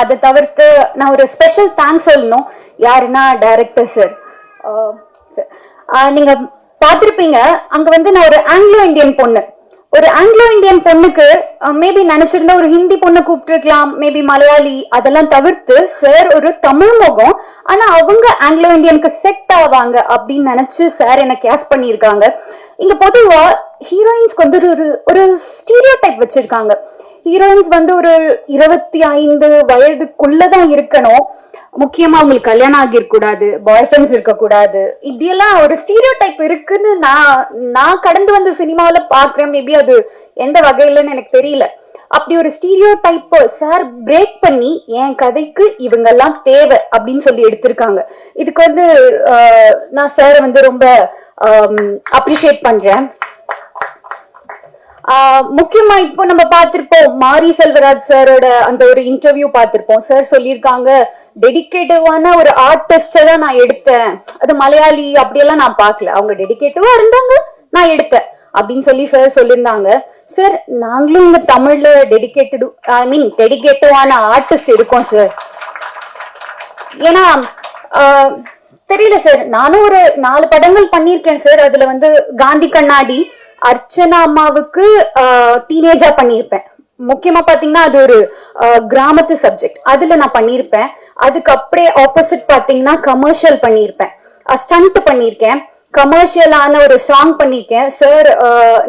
அதை தவிர்த்து நான் ஒரு ஸ்பெஷல் தேங்க்ஸ் சொல்லணும். யாருன்னா டைரக்டர் சார் நீங்க பார்த்துருப்பீங்க அங்க வந்து நான் ஒரு ஆங்கிலோ இந்தியன் பொண்ணு. ஒரு ஆங்கிலோ இந்தியன் பொண்ணுக்கு மேபி நினைச்சிருந்தா ஒரு ஹிந்தி பொண்ணை கூப்பிட்டுருக்கலாம் மேபி மலையாளி அதெல்லாம் தவிர்த்து சார் ஒரு தமிழ் முகம். ஆனா அவங்க ஆங்கிலோ இந்தியனுக்கு செட் ஆவாங்க அப்படின்னு நினைச்சு சார் என்ன கேஸ் பண்ணியிருக்காங்க. இங்க பொதுவா ஹீரோயின்ஸ்க்கு வந்து ஒரு ஒரு ஸ்டீரியோ டைப் வச்சிருக்காங்க. ஹீரோயின்ஸ் வந்து ஒரு இருபத்தி ஐந்து வயதுக்குள்ளதான் இருக்கணும். முக்கியமா அவங்களுக்கு கல்யாணம் ஆகிருக்கூடாது பாய் ஃப்ரெண்ட்ஸ் இருக்கக்கூடாது. இப்படியெல்லாம் ஒரு ஸ்டீரியோ டைப் இருக்குன்னு நான் நான் கடந்து வந்த சினிமாவில பாக்குறேன் மேபி அது எந்த வகையிலன்னு எனக்கு தெரியல. அப்படி ஒரு ஸ்டீரியோ டைப் சார் பிரேக் பண்ணி என் கதைக்கு இவங்கெல்லாம் தேவை அப்படின்னு சொல்லி எடுத்திருக்காங்க. இதுக்கு வந்து நான் சார் வந்து ரொம்ப அப்ரிஷியேட் பண்றேன். முக்கியமா இப்போ நம்ம பார்த்திருப்போம் மாரி செல்வராஜ் சாரோட அந்த ஒரு இன்டர்வியூ பார்த்திருப்போம். சார் சொல்லியிருக்காங்க டெடிகேட்டிவான ஒரு ஆர்டிஸ்ட தான் நான் எடுத்தேன். அது மலையாளி அப்படியெல்லாம் நான் பார்க்கல. அவங்க டெடிகேட்டிவா இருந்தாங்க நான் எடுத்தேன். அப்படின்னு சொல்லி சார் சொல்லியிருந்தாங்க. சார் நாங்களும் இந்த தமிழ்ல டெடிகேட்டட் ஐ மீன் டெடிகேட்டிவான ஆர்டிஸ்ட் இருக்கோம் சார் ஏன்னா ஆஹ், தெரியல சார் நானும் ஒரு நாலு படங்கள் பண்ணியிருக்கேன் சார் அதுல வந்து காந்தி கண்ணாடி அர்ச்சனா அம்மாவுக்கு டீனேஜா பண்ணியிருப்பேன் முக்கியமா பாத்தீங்கன்னா அது ஒரு கிராமத்து சப்ஜெக்ட் அதுல நான் பண்ணியிருப்பேன் அதுக்கு அப்படியே ஆப்போசிட் பாத்தீங்கன்னா கமர்ஷியல் பண்ணியிருப்பேன் ஸ்டண்ட் பண்ணியிருக்கேன் கமர்ஷியலான ஒரு சாங் பண்ணியிருக்கேன் சார்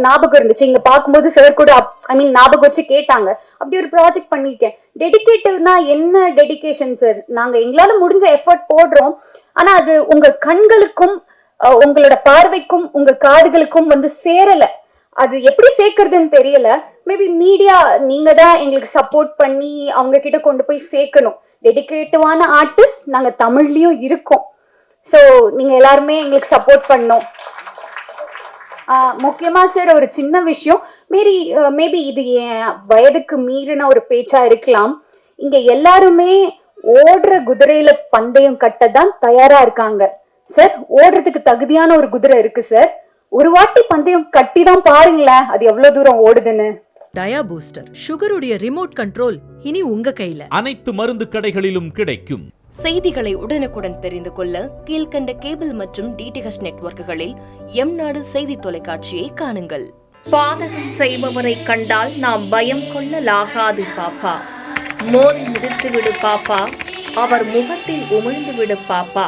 ஞாபகம் இருந்துச்சு. இங்க பார்க்கும்போது சார் கூட ஐ மீன் ஞாபகம் வச்சு கேட்டாங்க. அப்படி ஒரு ப்ராஜெக்ட் பண்ணியிருக்கேன் டெடிக்கேட்டிவ்னா என்ன டெடிகேஷன் சார் நாங்க எங்களால முடிஞ்ச எஃபர்ட் போடுறோம். ஆனா அது உங்க கண்களுக்கும் உங்களோட பார்வைக்கும் உங்க காதுகளுக்கும் வந்து சேரல. அது எப்படி சேர்க்கறதுன்னு தெரியல. மேபி மீடியா நீங்க தான் எங்களுக்கு சப்போர்ட் பண்ணி அவங்க கிட்ட கொண்டு போய் சேர்க்கணும் டெடிக்கேட்டிவான ஆர்டிஸ்ட் நாங்க தமிழ்லயும் இருக்கோம். ஸோ நீங்க எல்லாருமே எங்களுக்கு சப்போர்ட் பண்ணோம் முக்கியமாக முக்கியமா சார் ஒரு சின்ன விஷயம். மேரி மேபி இது என் வயதுக்கு மீறின ஒரு பேச்சா இருக்கலாம். இங்க எல்லாருமே ஓடுற குதிரையில பந்தயம் கட்ட தான் தயாரா இருக்காங்க. சார் ஓடுறதுக்கு தகுதியான ஒரு குதிரை இருக்கு சார். ஒரு வாட்டி பந்தயம் கட்டி தான் பாருங்களேன் அது எவ்வளவு தூரம் ஓடுதுன்னு. டயா பூஸ்டர் சுகருடைய ரிமோட் கண்ட்ரோல் இனி உங்க கையில. அனைத்து மருந்து கடைகளிலும் கிடைக்கும். செய்திகளை உடனுக்குடன் தெரிந்து கொள்ள கீழ்க்கண்ட கேபிள் மற்றும் டிடிஹெச் நெட்வொர்க்குகளில் எம் நாடு செய்தி தொலைக்காட்சியை காணுங்கள். பாதகம் செய்பவரை கண்டால் நாம் பயம் கொள்ளலாகாது பாப்பா. மோதி மிதித்து விடு பாப்பா. அவர் முகத்தில் உமிழ்ந்து விடு பாப்பா.